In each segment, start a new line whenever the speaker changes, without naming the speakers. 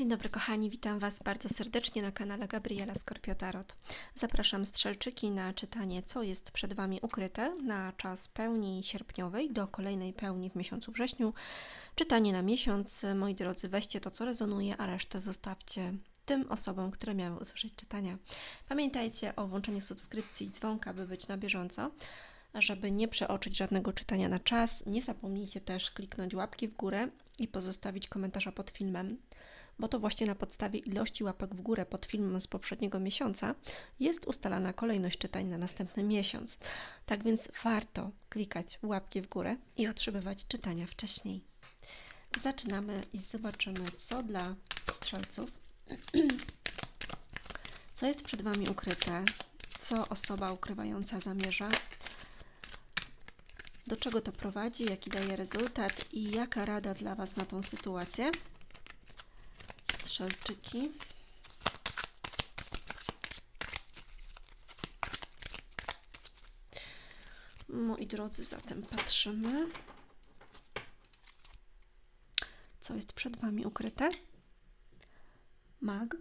Dzień dobry kochani, witam Was bardzo serdecznie na kanale Gabriela Skorpio Tarot. Zapraszam strzelczyki na czytanie, co jest przed Wami ukryte na czas pełni sierpniowej do kolejnej pełni w miesiącu wrześniu. Czytanie na miesiąc. Moi drodzy, weźcie to, co rezonuje, a resztę zostawcie tym osobom, które miały usłyszeć czytania. Pamiętajcie o włączeniu subskrypcji i dzwonka, by być na bieżąco żeby nie przeoczyć żadnego czytania na czas. Nie zapomnijcie też kliknąć łapki w górę i pozostawić komentarza pod filmem bo to właśnie na podstawie ilości łapek w górę pod filmem z poprzedniego miesiąca jest ustalana kolejność czytań na następny miesiąc. Tak więc warto klikać łapki w górę i otrzymywać czytania wcześniej. Zaczynamy i zobaczymy, co dla strzelców, co jest przed Wami ukryte, co osoba ukrywająca zamierza, do czego to prowadzi, jaki daje rezultat? I jaka rada dla Was na tą sytuację strzelczyki. Moi drodzy, zatem patrzymy, co jest przed Wami ukryte. Mag.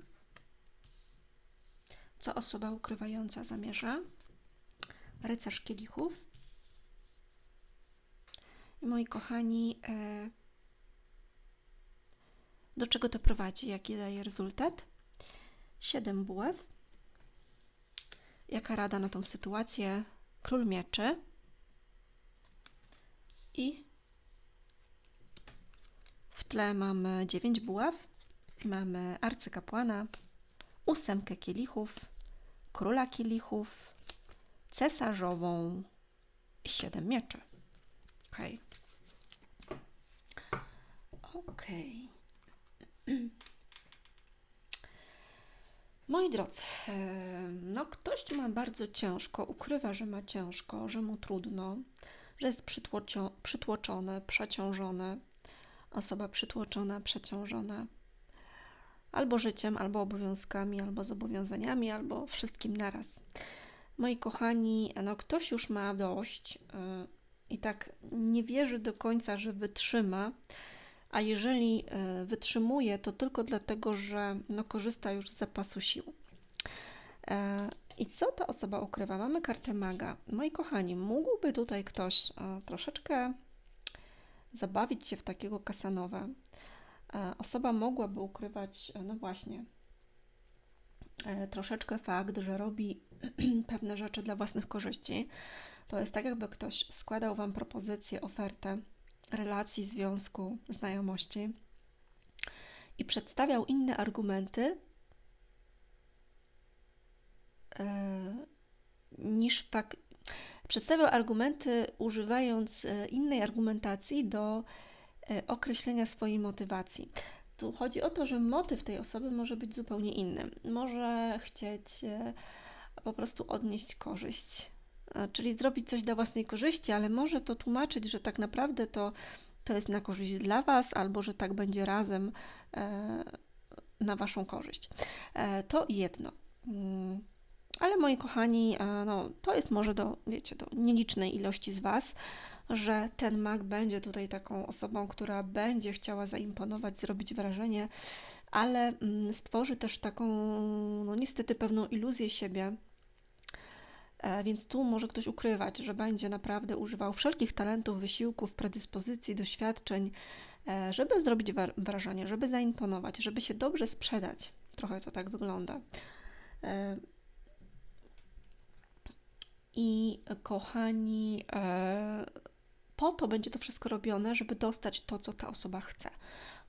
Co osoba ukrywająca zamierza. Rycerz kielichów. I moi kochani, e, do czego to prowadzi? Jaki daje rezultat? 7 buław. Jaka rada na tą sytuację? Król mieczy. I w tle mamy 9 buław. Mamy arcykapłana, ósemkę kielichów, króla kielichów, cesarzową i 7 mieczy. Ok. Ok. Moi drodzy, no ktoś ma bardzo ciężko, ukrywa, że ma ciężko, że mu trudno, że jest przytłoczony, przeciążony. Osoba przytłoczona, przeciążona albo życiem, albo obowiązkami, albo zobowiązaniami, albo wszystkim naraz. Moi kochani, no ktoś już ma dość yy, i tak nie wierzy do końca, że wytrzyma a jeżeli e, wytrzymuje, to tylko dlatego, że no, korzysta już z zapasu sił. E, I co ta osoba ukrywa? Mamy kartę maga. Moi kochani, mógłby tutaj ktoś e, troszeczkę zabawić się w takiego kasanowa. Osoba mogłaby ukrywać, no właśnie, troszeczkę fakt, że robi pewne rzeczy dla własnych korzyści. To jest tak, jakby ktoś składał Wam propozycję, ofertę relacji, związku, znajomości i przedstawiał inne argumenty e, niż fakt. Przedstawiał argumenty używając e, innej argumentacji do e, określenia swojej motywacji. Tu chodzi o to, że motyw tej osoby może być zupełnie inny. Może chcieć po prostu odnieść korzyść czyli zrobić coś dla własnej korzyści, ale może to tłumaczyć, że tak naprawdę to, to jest na korzyść dla Was, albo że tak będzie razem e, na Waszą korzyść. E, to jedno. Mm, ale moi kochani, e, no, to jest może do, wiecie, do nielicznej ilości z Was, że ten mag będzie tutaj taką osobą, która będzie chciała zaimponować, zrobić wrażenie, ale mm, stworzy też taką, no niestety, pewną iluzję siebie, E, więc tu może ktoś ukrywać, że będzie naprawdę używał wszelkich talentów, wysiłków, predyspozycji, doświadczeń, e, żeby zrobić wrażenie, żeby zaimponować, żeby się dobrze sprzedać. Trochę to tak wygląda. E, I kochani, po to będzie to wszystko robione, żeby dostać to, co ta osoba chce.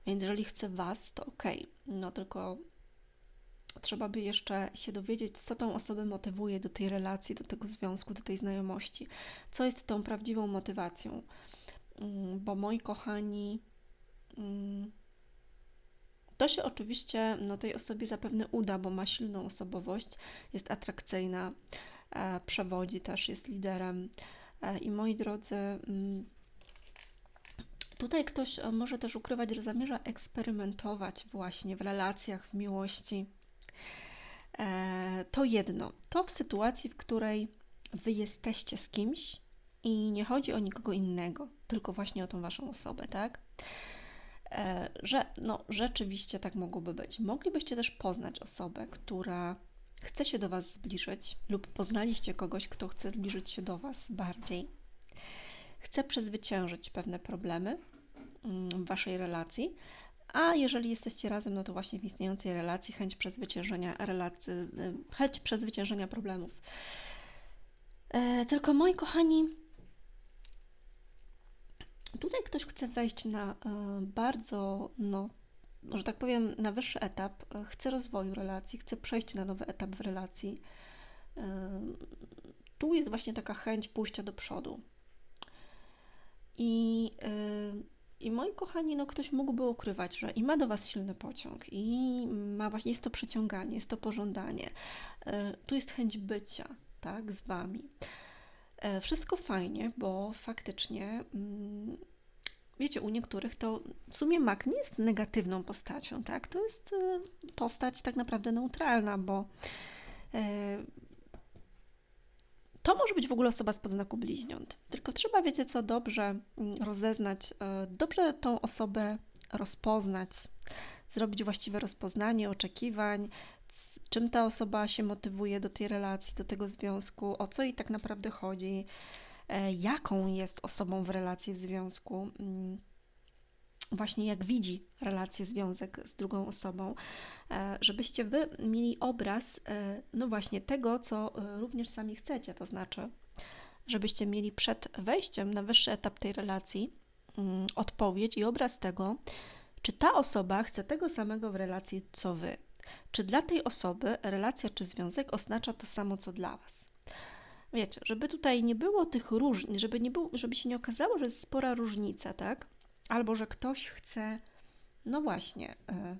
Więc jeżeli chce Was, to ok. No tylko trzeba by jeszcze się dowiedzieć, co tą osobę motywuje do tej relacji, do tego związku, do tej znajomości, co jest tą prawdziwą motywacją. Mm, bo moi kochani, mm, to się oczywiście no, tej osobie zapewne uda, bo ma silną osobowość, jest atrakcyjna, e, przewodzi też, jest liderem. E, I moi drodzy, mm, tutaj ktoś e, może też ukrywać, że zamierza eksperymentować właśnie w relacjach, w miłości to jedno. To w sytuacji, w której wy jesteście z kimś i nie chodzi o nikogo innego, tylko właśnie o tą waszą osobę, tak? e, że no, rzeczywiście tak mogłoby być. Moglibyście też poznać osobę, która chce się do Was zbliżyć, lub poznaliście kogoś, kto chce zbliżyć się do Was bardziej, chce przezwyciężyć pewne problemy mm, w Waszej relacji, a jeżeli jesteście razem, no to właśnie w istniejącej relacji chęć przezwyciężenia relacji, y, chęć przezwyciężenia problemów. E, tylko moi kochani, tutaj ktoś chce wejść na e, bardzo, no, że tak powiem, na wyższy etap, e, chce rozwoju relacji, chce przejść na nowy etap w relacji. Tu jest właśnie taka chęć pójścia do przodu. I e, i moi kochani, no ktoś mógłby ukrywać, że i ma do Was silny pociąg, i ma właśnie, jest to przyciąganie, jest to pożądanie. E, tu jest chęć bycia, tak, z Wami. E, wszystko fajnie, bo faktycznie, mm, wiecie, u niektórych to w sumie mak nie jest negatywną postacią, tak? To jest e, postać tak naprawdę neutralna, bo to może być w ogóle osoba z podznaku bliźniąt. Tylko trzeba, wiecie co, dobrze mm, rozeznać, e, dobrze tą osobę rozpoznać, zrobić właściwe rozpoznanie oczekiwań, czym ta osoba się motywuje do tej relacji, do tego związku, o co jej tak naprawdę chodzi, e, jaką jest osobą w relacji, w związku mm, właśnie jak widzi relację, związek z drugą osobą, e, żebyście wy mieli obraz, e, no właśnie tego, co e, również sami chcecie, to znaczy, żebyście mieli przed wejściem na wyższy etap tej relacji mm, odpowiedź i obraz tego, czy ta osoba chce tego samego w relacji, co wy. Czy dla tej osoby relacja czy związek oznacza to samo, co dla was. Wiecie, żeby tutaj nie było tych różnic, żeby, nie żeby się nie okazało, że jest spora różnica, tak? Albo że ktoś chce, no właśnie, e,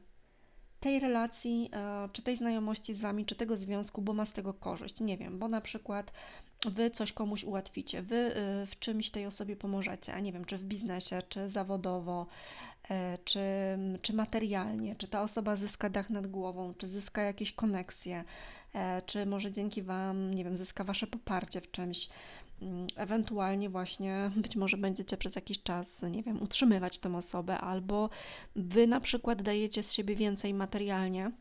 tej relacji, e, czy tej znajomości z wami, czy tego związku, bo ma z tego korzyść. Nie wiem, bo na przykład wy coś komuś ułatwicie, wy e, w czymś tej osobie pomożecie, a nie wiem, czy w biznesie, czy zawodowo, czy, czy materialnie, czy ta osoba zyska dach nad głową, czy zyska jakieś koneksje, czy może dzięki wam, nie wiem, zyska wasze poparcie w czymś. Mm, ewentualnie właśnie być może będziecie przez jakiś czas, nie wiem, utrzymywać tę osobę, albo wy na przykład dajecie z siebie więcej materialnie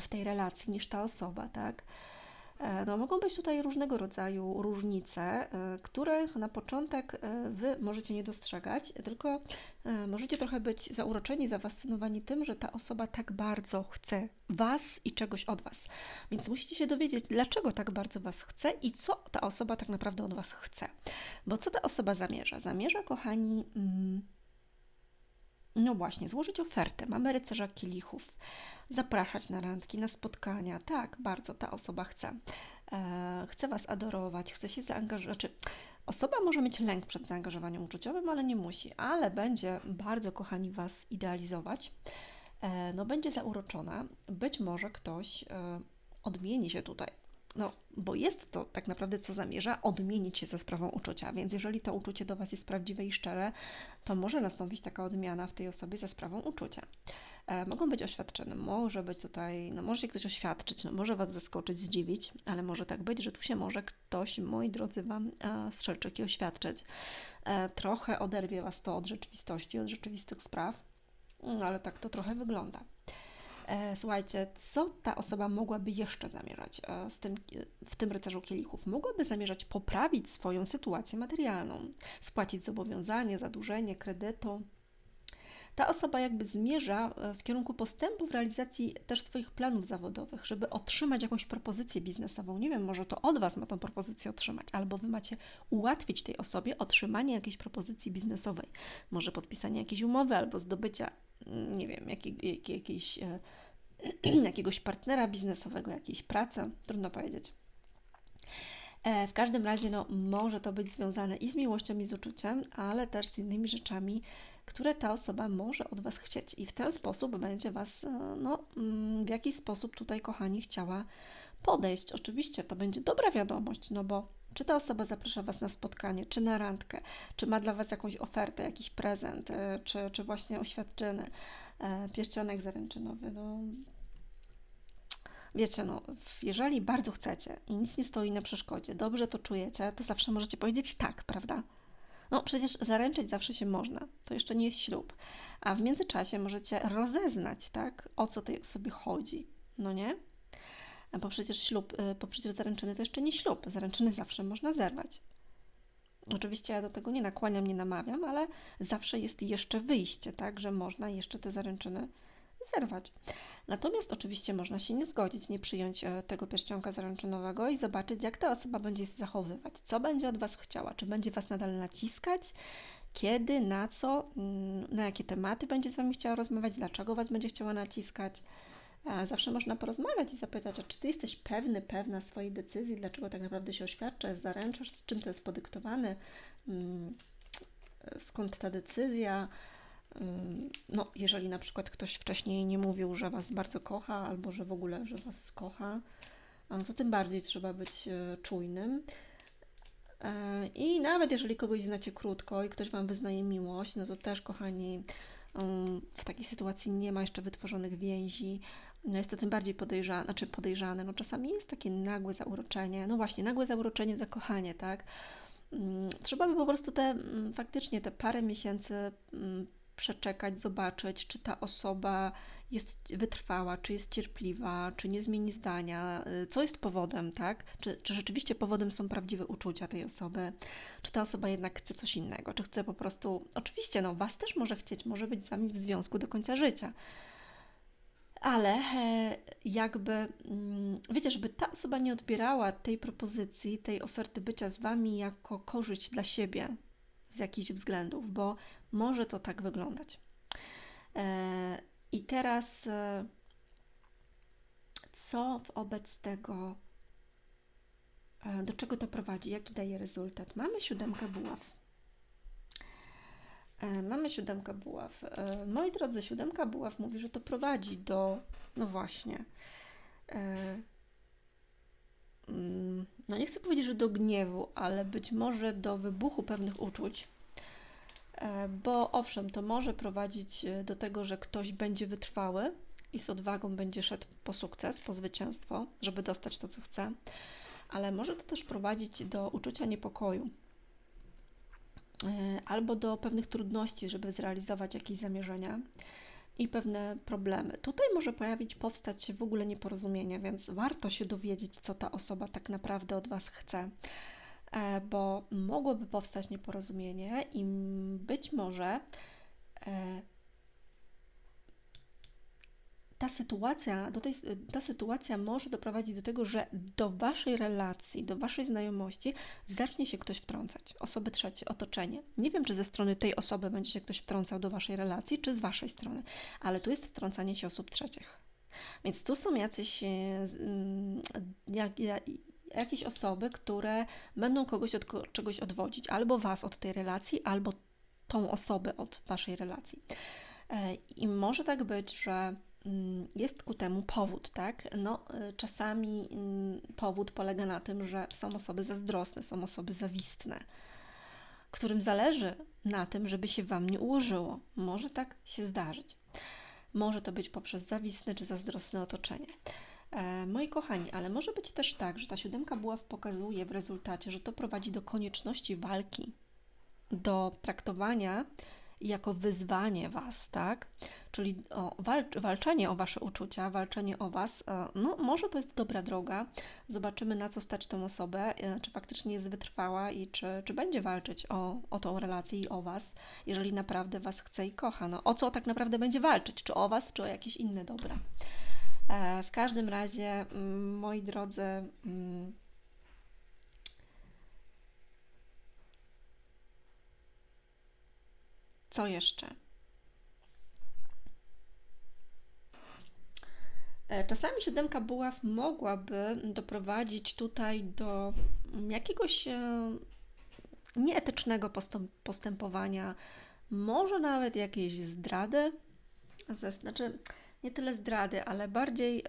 w tej relacji niż ta osoba, tak? E, no, mogą być tutaj różnego rodzaju różnice, e, których na początek e, Wy możecie nie dostrzegać, tylko możecie trochę być zauroczeni, zafascynowani tym, że ta osoba tak bardzo chce Was i czegoś od Was. Więc musicie się dowiedzieć, dlaczego tak bardzo Was chce i co ta osoba tak naprawdę od Was chce. Bo co ta osoba zamierza? Zamierza, kochani. Mm, no właśnie, złożyć ofertę. Mamy rycerza kielichów zapraszać na randki, na spotkania. Tak, bardzo ta osoba chce. E, chce Was adorować, chce się zaangażować. Znaczy, osoba może mieć lęk przed zaangażowaniem uczuciowym, ale nie musi, ale będzie bardzo, kochani, Was idealizować. E, no, będzie zauroczona. Być może ktoś e, odmieni się tutaj. No, bo jest to tak naprawdę, co zamierza, odmienić się za sprawą uczucia. Więc jeżeli to uczucie do Was jest prawdziwe i szczere, to może nastąpić taka odmiana w tej osobie za sprawą uczucia. E, mogą być oświadczone, może być tutaj, no może się ktoś oświadczyć, no może Was zaskoczyć, zdziwić, ale może tak być, że tu się może ktoś, moi drodzy, Wam e, strzelczyki oświadczyć. E, trochę oderwie Was to od rzeczywistości, od rzeczywistych spraw, no, ale tak to trochę wygląda. E, słuchajcie, co ta osoba mogłaby jeszcze zamierzać e, z tym, w tym rycerzu kielichów? Mogłaby zamierzać poprawić swoją sytuację materialną, spłacić zobowiązanie, zadłużenie, kredytu, ta osoba jakby zmierza e, w kierunku postępu w realizacji też swoich planów zawodowych, żeby otrzymać jakąś propozycję biznesową. Nie wiem, może to od Was ma tą propozycję otrzymać, albo Wy macie ułatwić tej osobie otrzymanie jakiejś propozycji biznesowej. Może podpisanie jakiejś umowy, albo zdobycia, nie wiem, jakiej, jakiejś, e, jakiegoś partnera biznesowego, jakiejś pracy, trudno powiedzieć. E, w każdym razie no, może to być związane i z miłością, i z uczuciem, ale też z innymi rzeczami, które ta osoba może od Was chcieć. I w ten sposób będzie Was, e, no, mm, w jakiś sposób tutaj, kochani, chciała podejść. Oczywiście to będzie dobra wiadomość, no bo czy ta osoba zaprasza Was na spotkanie, czy na randkę, czy ma dla Was jakąś ofertę, jakiś prezent, e, czy, czy właśnie oświadczyny, e, pierścionek zaręczynowy, no wiecie, no, jeżeli bardzo chcecie i nic nie stoi na przeszkodzie, dobrze to czujecie, to zawsze możecie powiedzieć tak, prawda? No przecież zaręczyć zawsze się można, to jeszcze nie jest ślub. A w międzyczasie możecie rozeznać, tak, o co tej osobie chodzi, no nie? Bo przecież ślub, y, bo przecież zaręczyny to jeszcze nie ślub. Zaręczyny zawsze można zerwać. Oczywiście ja do tego nie nakłaniam, nie namawiam, ale zawsze jest jeszcze wyjście, tak, że można jeszcze te zaręczyny zerwać. Natomiast oczywiście można się nie zgodzić, nie przyjąć e, tego pierścionka zaręczynowego i zobaczyć, jak ta osoba będzie się zachowywać, co będzie od Was chciała, czy będzie Was nadal naciskać, kiedy, na co, mm, na jakie tematy będzie z Wami chciała rozmawiać, dlaczego Was będzie chciała naciskać. Zawsze można porozmawiać i zapytać, a czy Ty jesteś pewny, pewna swojej decyzji, dlaczego tak naprawdę się oświadczasz, zaręczasz, z czym to jest podyktowane, mm, skąd ta decyzja. Mm, no, jeżeli na przykład ktoś wcześniej nie mówił, że Was bardzo kocha, albo że w ogóle, że Was kocha, to tym bardziej trzeba być e, czujnym. E, I nawet jeżeli kogoś znacie krótko i ktoś Wam wyznaje miłość, no to też, kochani, mm, w takiej sytuacji nie ma jeszcze wytworzonych więzi, no jest to tym bardziej podejrzane, znaczy podejrzane, no czasami jest takie nagłe zauroczenie, no właśnie, nagłe zauroczenie, zakochanie, tak? Mm, trzeba by po prostu te, mm, faktycznie te parę miesięcy mm, przeczekać, zobaczyć, czy ta osoba jest wytrwała, czy jest cierpliwa, czy nie zmieni zdania, y, co jest powodem, tak? Czy, czy rzeczywiście powodem są prawdziwe uczucia tej osoby, czy ta osoba jednak chce coś innego, czy chce po prostu, oczywiście, no, Was też może chcieć, może być z Wami w związku do końca życia, ale e, jakby, mm, wiecie, żeby ta osoba nie odbierała tej propozycji, tej oferty bycia z Wami jako korzyść dla siebie z jakichś względów, bo może to tak wyglądać. E, I teraz, e, co wobec tego, do czego to prowadzi, jaki daje rezultat? Mamy siódemkę buław. E, mamy siódemkę buław. E, moi drodzy, siódemka buław mówi, że to prowadzi do, no właśnie, e, mm, no nie chcę powiedzieć, że do gniewu, ale być może do wybuchu pewnych uczuć, bo owszem, to może prowadzić do tego, że ktoś będzie wytrwały i z odwagą będzie szedł po sukces, po zwycięstwo, żeby dostać to, co chce, ale może to też prowadzić do uczucia niepokoju albo do pewnych trudności, żeby zrealizować jakieś zamierzenia i pewne problemy. Tutaj może pojawić, powstać się w ogóle nieporozumienie, więc warto się dowiedzieć, co ta osoba tak naprawdę od Was chce, e, bo mogłoby powstać nieporozumienie i być może e, ta sytuacja, do tej, ta sytuacja może doprowadzić do tego, że do waszej relacji, do waszej znajomości zacznie się ktoś wtrącać, osoby trzecie, otoczenie. Nie wiem, czy ze strony tej osoby będzie się ktoś wtrącał do waszej relacji, czy z waszej strony, ale tu jest wtrącanie się osób trzecich. Więc tu są jacyś, e, mm, jak, jak, jakieś osoby, które będą kogoś od czegoś odwodzić, albo was od tej relacji, albo tą osobę od waszej relacji. E, I może tak być, że jest ku temu powód, tak? No, y, czasami mm, powód polega na tym, że są osoby zazdrosne, są osoby zawistne, którym zależy na tym, żeby się Wam nie ułożyło. Może tak się zdarzyć. Może to być poprzez zawistne czy zazdrosne otoczenie. E, moi kochani, ale może być też tak, że ta siódemka buław pokazuje w rezultacie, że to prowadzi do konieczności walki, do traktowania jako wyzwanie Was, tak? Czyli o, walcz, walczenie o Wasze uczucia, walczenie o Was, e, no może to jest dobra droga. Zobaczymy, na co stać tą osobę, e, czy faktycznie jest wytrwała i czy, czy będzie walczyć o, o tą relację i o Was, jeżeli naprawdę Was chce i kocha. No, o co tak naprawdę będzie walczyć? Czy o Was, czy o jakieś inne dobra? E, w każdym razie, moi drodzy, Co jeszcze? E, czasami siódemka buław mogłaby doprowadzić tutaj do jakiegoś e, nieetycznego postępowania, może nawet jakiejś zdrady, znaczy nie tyle zdrady, ale bardziej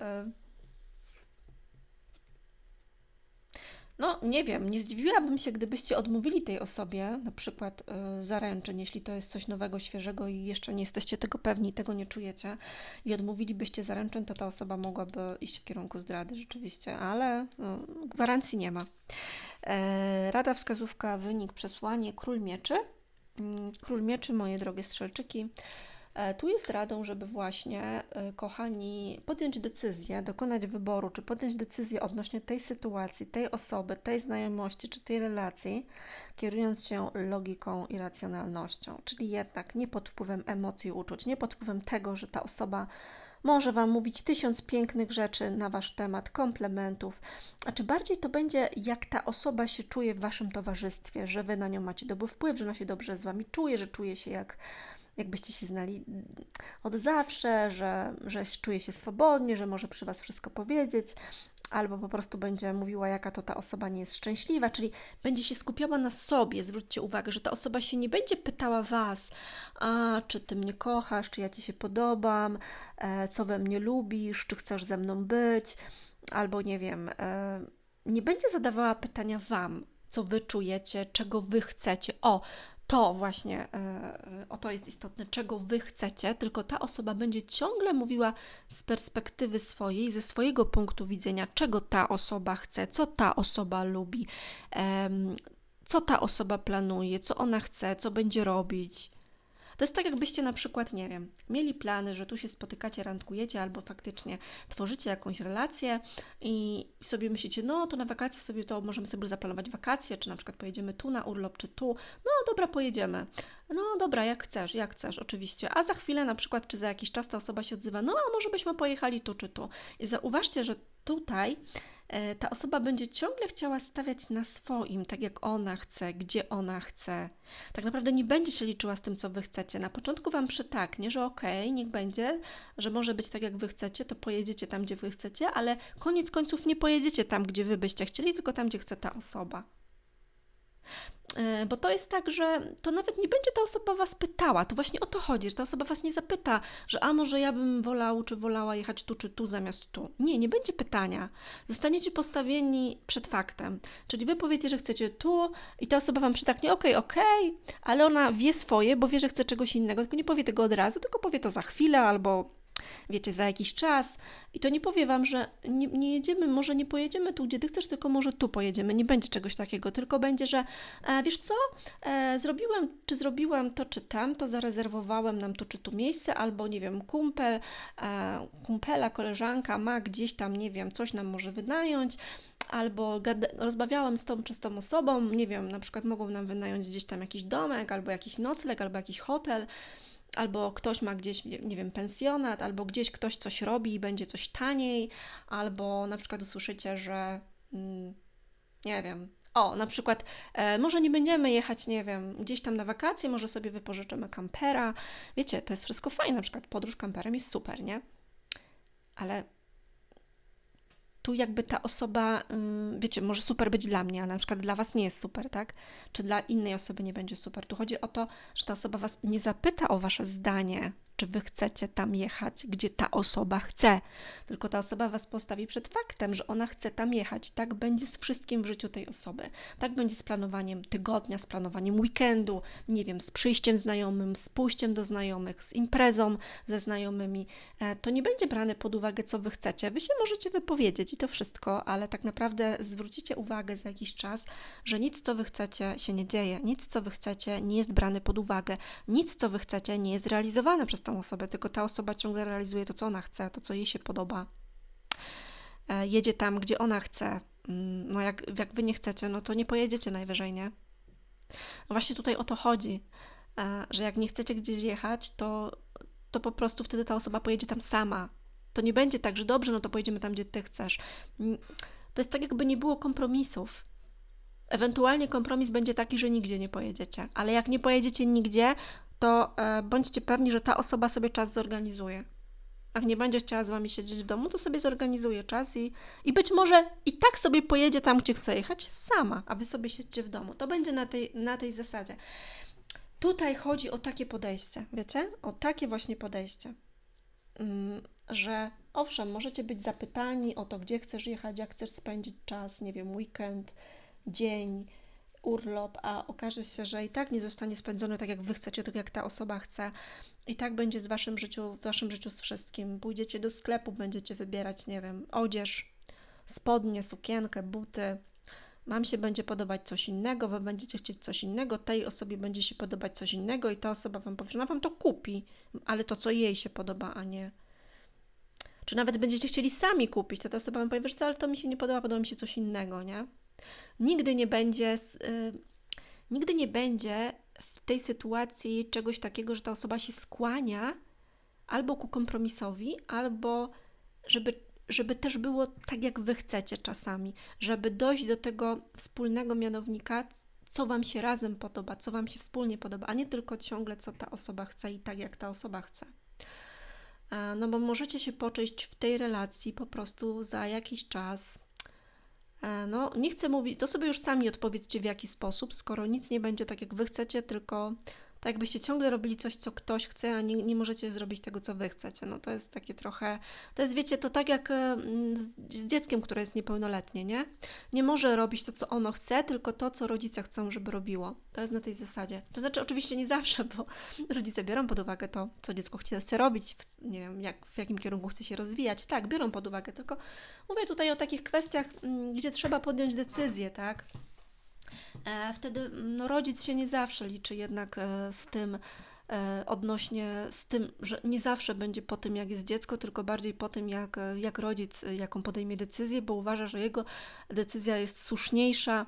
No, nie wiem, nie zdziwiłabym się, gdybyście odmówili tej osobie, na przykład yy, zaręczyn, jeśli to jest coś nowego, świeżego i jeszcze nie jesteście tego pewni, tego nie czujecie, i odmówilibyście zaręczyn, to ta osoba mogłaby iść w kierunku zdrady rzeczywiście, ale yy, gwarancji nie ma. E, rada, wskazówka, wynik, przesłanie, król mieczy. Mm, król mieczy, moje drogie strzelczyki. E, tu jest radą, żeby właśnie, e, kochani, podjąć decyzję, dokonać wyboru, czy podjąć decyzję odnośnie tej sytuacji, tej osoby, tej znajomości, czy tej relacji, kierując się logiką i racjonalnością, czyli jednak nie pod wpływem emocji, uczuć, nie pod wpływem tego, że ta osoba może Wam mówić tysiąc pięknych rzeczy na Wasz temat, komplementów, a czy bardziej to będzie, jak ta osoba się czuje w Waszym towarzystwie, że Wy na nią macie dobry wpływ, że ona się dobrze z Wami czuje, że czuje się jak jakbyście się znali od zawsze, że, że czuje się swobodnie, że może przy Was wszystko powiedzieć, albo po prostu będzie mówiła, jaka to ta osoba nie jest szczęśliwa, czyli będzie się skupiała na sobie. Zwróćcie uwagę, że ta osoba się nie będzie pytała Was, a czy Ty mnie kochasz, czy ja Ci się podobam, e, co we mnie lubisz, czy chcesz ze mną być, albo nie wiem, e, nie będzie zadawała pytania Wam, co Wy czujecie, czego Wy chcecie. O, to właśnie, e, o to jest istotne, czego wy chcecie, tylko ta osoba będzie ciągle mówiła z perspektywy swojej, ze swojego punktu widzenia, czego ta osoba chce, co ta osoba lubi, co ta osoba planuje, co ona chce, co będzie robić. To jest tak, jakbyście na przykład, nie wiem, mieli plany, że tu się spotykacie, randkujecie, albo faktycznie tworzycie jakąś relację i sobie myślicie, no to na wakacje sobie to możemy sobie zaplanować wakacje, czy na przykład pojedziemy tu na urlop, czy tu. No dobra, pojedziemy. No dobra, jak chcesz, jak chcesz, oczywiście. A za chwilę na przykład, czy za jakiś czas ta osoba się odzywa, no a może byśmy pojechali tu, czy tu. I zauważcie, że tutaj ta osoba będzie ciągle chciała stawiać na swoim, tak jak ona chce, gdzie ona chce. Tak naprawdę nie będzie się liczyła z tym, co wy chcecie. Na początku wam przytaknie, że okej, okay, niech będzie, że może być tak, jak wy chcecie, to pojedziecie tam, gdzie wy chcecie, ale koniec końców nie pojedziecie tam, gdzie wy byście chcieli, tylko tam, gdzie chce ta osoba. E, bo to jest tak, że to nawet nie będzie ta osoba Was pytała. To właśnie o to chodzi, że ta osoba Was nie zapyta, że a może ja bym wolał czy wolała jechać tu czy tu zamiast tu. Nie, nie będzie pytania. Zostaniecie postawieni przed faktem. Czyli Wy powiecie, że chcecie tu i ta osoba Wam przytaknie, okej, okay, okej, okay, ale ona wie swoje, bo wie, że chce czegoś innego, tylko nie powie tego od razu, tylko powie to za chwilę albo wiecie, za jakiś czas. I to nie powie Wam, że nie, nie, jedziemy, może nie pojedziemy tu, gdzie Ty chcesz, tylko może tu pojedziemy. Nie będzie czegoś takiego, tylko będzie, że e, wiesz co, e, zrobiłem, czy zrobiłam to, czy tam, to zarezerwowałem nam tu, czy tu miejsce, albo nie wiem, kumpel, e, kumpela, koleżanka ma gdzieś tam, nie wiem, coś nam może wynająć, albo rozmawiałam z tą czy z tą osobą, nie wiem, na przykład mogą nam wynająć gdzieś tam jakiś domek, albo jakiś nocleg, albo jakiś hotel albo ktoś ma gdzieś, nie wiem, pensjonat, albo gdzieś ktoś coś robi i będzie coś taniej, albo na przykład usłyszycie, że mm, nie wiem, o, na przykład e, może nie będziemy jechać, nie wiem, gdzieś tam na wakacje, może sobie wypożyczymy kampera. Wiecie, to jest wszystko fajne, na przykład podróż kamperem jest super, nie? Ale tu jakby ta osoba, wiecie, może super być dla mnie, ale na przykład dla Was nie jest super, tak? Czy dla innej osoby nie będzie super. Tu chodzi o to, że ta osoba Was nie zapyta o Wasze zdanie, czy wy chcecie tam jechać, gdzie ta osoba chce. Tylko ta osoba was postawi przed faktem, że ona chce tam jechać. Tak będzie z wszystkim w życiu tej osoby. Tak będzie z planowaniem tygodnia, z planowaniem weekendu, nie wiem, z przyjściem znajomym, z pójściem do znajomych, z imprezą ze znajomymi. E, to nie będzie brane pod uwagę, co wy chcecie. Wy się możecie wypowiedzieć i to wszystko, ale tak naprawdę zwrócicie uwagę za jakiś czas, że nic, co wy chcecie, się nie dzieje. Nic, co wy chcecie, nie jest brane pod uwagę. Nic, co wy chcecie, nie jest realizowane przez tą osobę, tylko ta osoba ciągle realizuje to, co ona chce, to, co jej się podoba. E, jedzie tam, gdzie ona chce. Mm, no jak, jak wy nie chcecie, no to nie pojedziecie najwyżej, nie? No właśnie tutaj o to chodzi, e, że jak nie chcecie gdzieś jechać, to, to po prostu wtedy ta osoba pojedzie tam sama. To nie będzie tak, że dobrze, no to pojedziemy tam, gdzie ty chcesz. Mm, to jest tak, jakby nie było kompromisów. Ewentualnie kompromis będzie taki, że nigdzie nie pojedziecie, ale jak nie pojedziecie nigdzie, to e, bądźcie pewni, że ta osoba sobie czas zorganizuje. Jak nie będzie chciała z Wami siedzieć w domu, to sobie zorganizuje czas i, i być może i tak sobie pojedzie tam, gdzie chce jechać sama, a Wy sobie siedźcie w domu. To będzie na tej, na tej zasadzie. Tutaj chodzi o takie podejście, wiecie? O takie właśnie podejście, mm, że owszem, możecie być zapytani o to, gdzie chcesz jechać, jak chcesz spędzić czas, nie wiem, weekend, dzień, urlop, a okaże się, że i tak nie zostanie spędzony tak, jak wy chcecie, tak jak ta osoba chce. I tak będzie z waszym życiu, w waszym życiu z wszystkim. Pójdziecie do sklepu, będziecie wybierać, nie wiem, odzież, spodnie, sukienkę, buty. Mam się będzie podobać coś innego, wy będziecie chcieć coś innego, tej osobie będzie się podobać coś innego i ta osoba wam powie, że ona wam to kupi, ale to, co jej się podoba, a nie. Czy nawet będziecie chcieli sami kupić, to ta osoba wam powie, wiesz co, ale to mi się nie podoba, podoba mi się coś innego, nie? Nigdy nie będzie, yy, nigdy nie będzie w tej sytuacji czegoś takiego, że ta osoba się skłania albo ku kompromisowi, albo żeby, żeby też było tak, jak wy chcecie czasami, żeby dojść do tego wspólnego mianownika, co wam się razem podoba, co wam się wspólnie podoba, a nie tylko ciągle, co ta osoba chce i tak, jak ta osoba chce. No bo możecie się poczuć w tej relacji po prostu za jakiś czas. E, no, nie chcę mówić, to sobie już sami odpowiedzcie w jaki sposób, skoro nic nie będzie tak, jak wy chcecie, tylko tak jakbyście ciągle robili coś, co ktoś chce, a nie, nie możecie zrobić tego, co wy chcecie. No to jest takie trochę, to jest wiecie, to tak jak z, z dzieckiem, które jest niepełnoletnie, nie? Nie może robić to, co ono chce, tylko to, co rodzice chcą, żeby robiło. To jest na tej zasadzie. To znaczy oczywiście nie zawsze, bo rodzice biorą pod uwagę to, co dziecko chce, robić, nie wiem, jak, w jakim kierunku chce się rozwijać. Tak, biorą pod uwagę, tylko mówię tutaj o takich kwestiach, gdzie trzeba podjąć decyzję, tak? E, wtedy no, rodzic się nie zawsze liczy jednak e, z tym, e, odnośnie z tym, że nie zawsze będzie po tym, jak jest dziecko, tylko bardziej po tym, jak, jak rodzic, jaką podejmie decyzję, bo uważa, że jego decyzja jest słuszniejsza.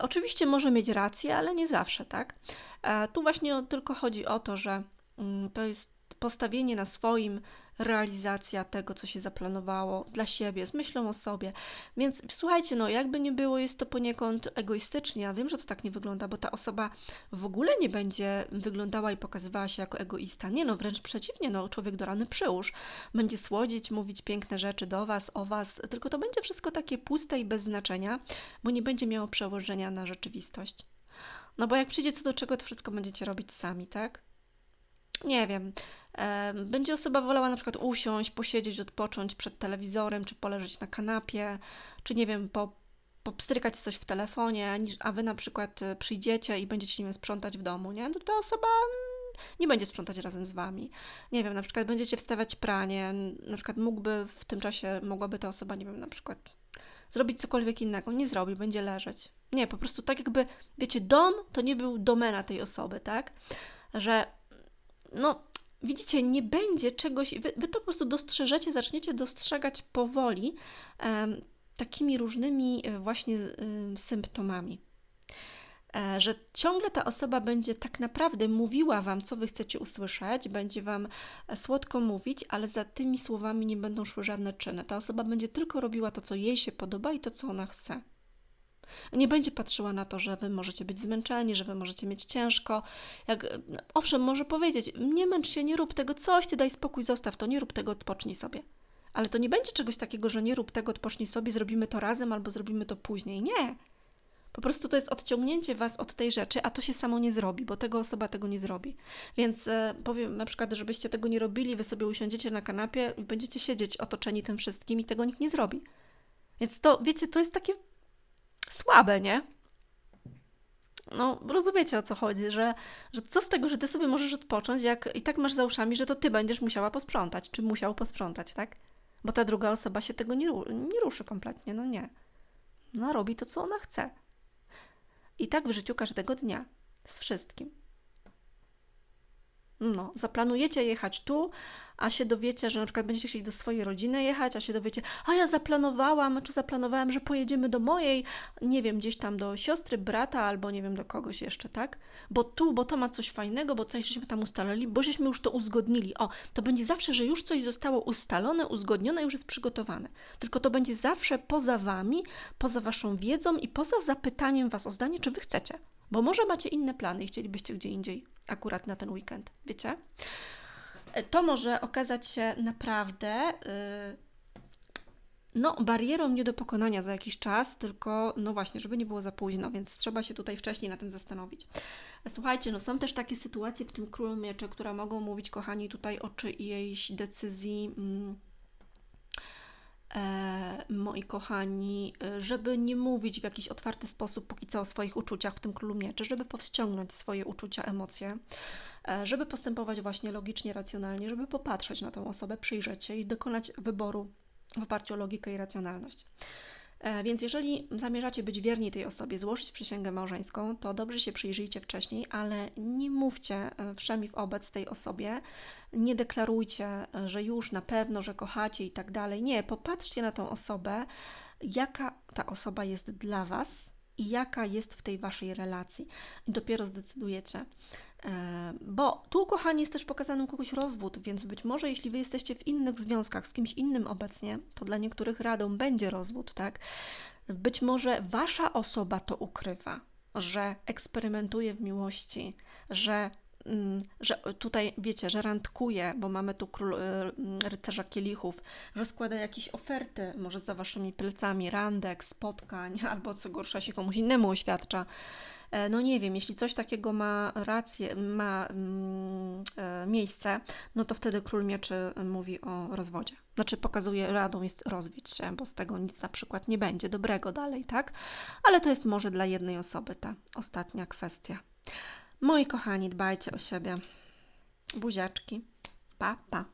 Oczywiście może mieć rację, ale nie zawsze, tak? Tu właśnie tylko chodzi o to, że mm, to jest postawienie na swoim realizacja tego, co się zaplanowało dla siebie, z myślą o sobie. Więc słuchajcie, no jakby nie było, jest to poniekąd egoistycznie. Ja wiem, że to tak nie wygląda, bo ta osoba w ogóle nie będzie wyglądała i pokazywała się jako egoista. Nie, no wręcz przeciwnie, no człowiek do rany przyłóż. Będzie słodzić, mówić piękne rzeczy do Was, o Was, tylko to będzie wszystko takie puste i bez znaczenia, bo nie będzie miało przełożenia na rzeczywistość. No bo jak przyjdzie co do czego, to wszystko będziecie robić sami, tak? Nie wiem. Będzie osoba wolała na przykład usiąść, posiedzieć, odpocząć przed telewizorem, czy poleżeć na kanapie, czy nie wiem, po, popstrykać coś w telefonie, a wy na przykład e, przyjdziecie i będziecie, nie wiem, sprzątać w domu, nie? To ta osoba mm, nie będzie sprzątać razem z wami. Nie wiem, na przykład będziecie wstawiać pranie, na przykład mógłby w tym czasie, mogłaby ta osoba, nie wiem, na przykład zrobić cokolwiek innego. Nie zrobi, będzie leżeć. Nie, po prostu tak jakby, wiecie, dom to nie był domena tej osoby, tak? Że no, widzicie, nie będzie czegoś, wy, wy, to po prostu dostrzeżecie, zaczniecie dostrzegać powoli takimi różnymi e, właśnie symptomami. E, że ciągle ta osoba będzie tak naprawdę mówiła wam, co wy chcecie usłyszeć, będzie wam e, słodko mówić, ale za tymi słowami nie będą szły żadne czyny. Ta osoba będzie tylko robiła to, co jej się podoba i to, co ona chce. Nie będzie patrzyła na to, że wy możecie być zmęczeni, że wy możecie mieć ciężko. Jak, owszem, może powiedzieć, nie męcz się, nie rób tego, coś, ty daj spokój, zostaw to, nie rób tego, odpocznij sobie. Ale to nie będzie czegoś takiego, że nie rób tego, odpocznij sobie, zrobimy to razem albo zrobimy to później. Nie. Po prostu to jest odciągnięcie was od tej rzeczy, a to się samo nie zrobi, bo tego osoba tego nie zrobi. Więc e, powiem na przykład, żebyście tego nie robili, wy sobie usiądziecie na kanapie i będziecie siedzieć otoczeni tym wszystkim i tego nikt nie zrobi. Więc to, wiecie, to jest takie słabe, nie? No, rozumiecie o co chodzi, że, że co z tego, że ty sobie możesz odpocząć, jak i tak masz za uszami, że to ty będziesz musiała posprzątać, czy musiał posprzątać, tak? Bo ta druga osoba się tego nie, nie ruszy kompletnie, no nie. No, robi to, co ona chce. I tak w życiu każdego dnia, z wszystkim. No, zaplanujecie jechać tu, a się dowiecie, że na przykład będziecie chcieli do swojej rodziny jechać, a się dowiecie, a ja zaplanowałam, czy zaplanowałem, że pojedziemy do mojej, nie wiem, gdzieś tam do siostry, brata, albo nie wiem, do kogoś jeszcze, tak? Bo tu, bo to ma coś fajnego, bo tutaj żeśmy tam ustalili, bo żeśmy już to uzgodnili. O, to będzie zawsze, że już coś zostało ustalone, uzgodnione, już jest przygotowane. Tylko to będzie zawsze poza wami, poza waszą wiedzą i poza zapytaniem was o zdanie, czy wy chcecie. Bo może macie inne plany i chcielibyście gdzie indziej, akurat na ten weekend, wiecie? To może okazać się naprawdę y, no, barierą nie do pokonania za jakiś czas, tylko no właśnie, żeby nie było za późno, więc trzeba się tutaj wcześniej na tym zastanowić. Słuchajcie, no są też takie sytuacje w tym królu miecze, które mogą mówić, kochani, tutaj o czyjejś decyzji. Mm, moi kochani, żeby nie mówić w jakiś otwarty sposób póki co o swoich uczuciach w tym królu mieczy, żeby powściągnąć swoje uczucia, emocje, e, żeby postępować właśnie logicznie, racjonalnie, żeby popatrzeć na tą osobę, przyjrzeć się i dokonać wyboru w oparciu o logikę i racjonalność. E, Więc jeżeli zamierzacie być wierni tej osobie, złożyć przysięgę małżeńską, to dobrze się przyjrzyjcie wcześniej, ale nie mówcie e, wszemi w obec tej osobie, nie deklarujcie, e, że już na pewno, że kochacie i tak dalej. Nie, popatrzcie na tą osobę, jaka ta osoba jest dla Was i jaka jest w tej Waszej relacji. I dopiero zdecydujecie. E, Bo tu, kochani, jest też pokazany kogoś rozwód, więc być może jeśli Wy jesteście w innych związkach z kimś innym obecnie, to dla niektórych radą będzie rozwód, tak? Być może Wasza osoba to ukrywa, że eksperymentuje w miłości, że, że tutaj, wiecie, że randkuje, bo mamy tu król, y, mm, rycerza kielichów, że składa jakieś oferty, może za Waszymi plecami, randek, spotkań, albo co gorsza się komuś innemu oświadcza. E, No nie wiem, jeśli coś takiego ma rację, ma mm, e, miejsce, no to wtedy król mieczy mówi o rozwodzie. Znaczy pokazuje, radą jest rozwiedź się, bo z tego nic na przykład nie będzie dobrego dalej, tak? Ale to jest może dla jednej osoby ta ostatnia kwestia. Moi kochani, dbajcie o siebie. Buziaczki. Pa, pa.